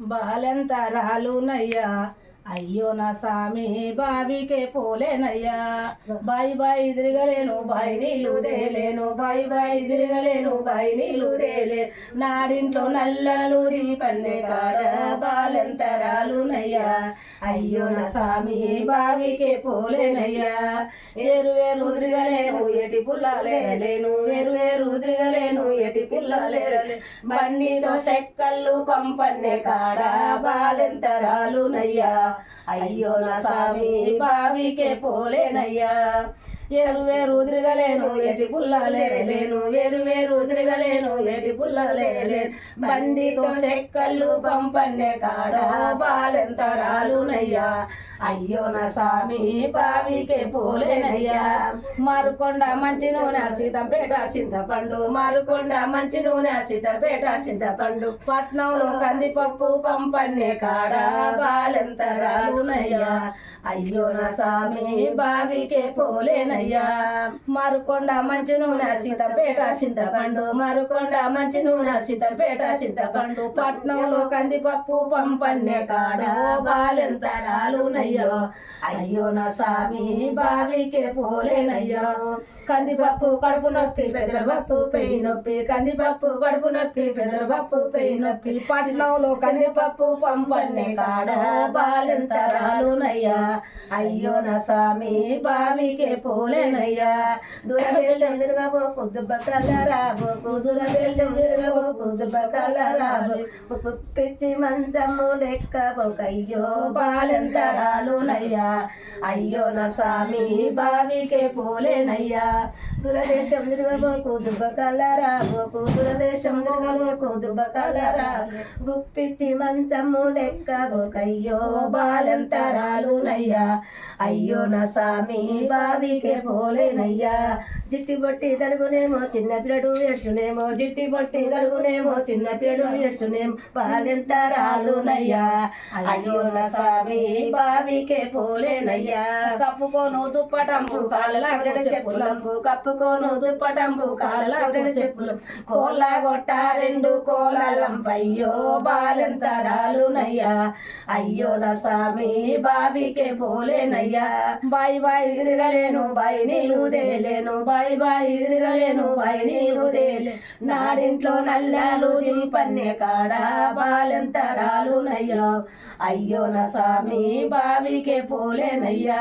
బాలెంతరాలునయ్యా. అయ్యో నా స్వామి బావికే పోలేనయ్యా. బాయి బాయి తిరగలేను బాయి నీళ్ళు దేలేను బాయి బాయి తిరగలేను బాయి నీళ్ళు దేలేను నాడింట్లో నల్లలు పన్నె కాడా. బాలెంతరాలునయ్యా. అయ్యో నా స్వామి బావికే పోలేనయ్యా. వేరు వేరు ఉదిరిగలేను ఎటి పుల్లలేను వేరు వేరు ఉదిరిగలేను ఎటి పిల్లలే బండితో చెక్కళ్ళు పంపన్నే కాడ బాలెంతరాలునయ్యా. అయ్యో నా స్వామి బావికే పోలేనయ్యా. ఏరు వేరు తిరగలేను ఎటి పుల్లలేను వేరు వేరు తిరగలేను ఎటి పుల్లలేను బండితో చెక్కళ్ళు పంపన్నే కాడ బాలెంతరాలునయ్యా అయ్యో నా స్వామి బావికే పోలేనయ్యా. మారుకొండ మంచి నూనె సీతంపేట చింతపండు. మారుకొండ మంచి నూనె సీతంపేట చింతపండు. పట్నంలో కందిపప్పు పంపన్నే కాడ బాలెంతరాలునయ్యా అయ్యో నా స్వామి బావికే పోలేనయ్యా మారుకొండ మంచి నూనె సీతపేట చింతపండు. మారుకొండ మంచి నూనె సీతపేట సిద్ధపండు పట్నంలో కందిపప్పు పంపన్నే కాడ. బాలెంతరాలునయ్యో అయ్యో నా స్వామి బావికే పోలేనయ్యో. కందిపప్పు కడుపు నొప్పి పెదరపప్పు పెయి నొప్పి. కందిపప్పు కడుపు నొప్పి పెదరపప్పు పెయి నొప్పి. పట్నంలో కందిపప్పు పంపన్నే కాడ. బాలెంతరాలునయ్యా అయ్యో నా స్వామి బావికే పోలేనయ్యా దూరదేశం తిరగబోకు దుబ్బ కలరాబోకు దూరదేశం తిరగబోకు దుబ్బ కలరాబోకు పిచ్చి మంచము లెక్కబోకయ్యో బాలెంతరాలునయ్యా అయ్యో నా స్వామి బావికే పోలేనయ్యా దూరదేశం తిరగబోకు దుబ్బ కలరాబోకు దూరదేశం తిరగబోకు దుబ్బ కలరా గుప్పిచ్చి మంచము లెక్కబోకయ్యో బాలెంతరాలునయ్యా అయ్యో నా స్వామి బావికే పోలేనయ్యా. జిట్టి బొట్టి తరుగునేమో చిన్న పిల్లడు ఎడ్చునేమో జిట్టి బొట్టి తరుగునేమో చిన్న పిల్లడు ఎడ్చునేమో బాలెంతరాలునయ్యా అయ్యో నా స్వామి బావికే పోలేనయ్యా. కప్పుకోను దుప్పటంపు కాళ్ళ చెప్పులంపు కప్పుకోను దుప్పటంపు కాళ్ళ చెప్పులు. కోళ్ళ గొట్ట రెండు కోళ్ళంపయ్యో బాలెంతరాలునయ్యా అయ్యో నా స్వామి బావికే పోలేనయ్యా. బాయి బాయి తిరగలేను బాయి నీళ్ళు దేలేను బాయి బాయి తిరగలేను బాయి నీళ్ళు తేలే. నాడింట్లో నల్లాలు దింపన్నే కాడ బాలెంతరాలునయ్యా. అయ్యో నా స్వామి బావికే పోలేనయ్యా.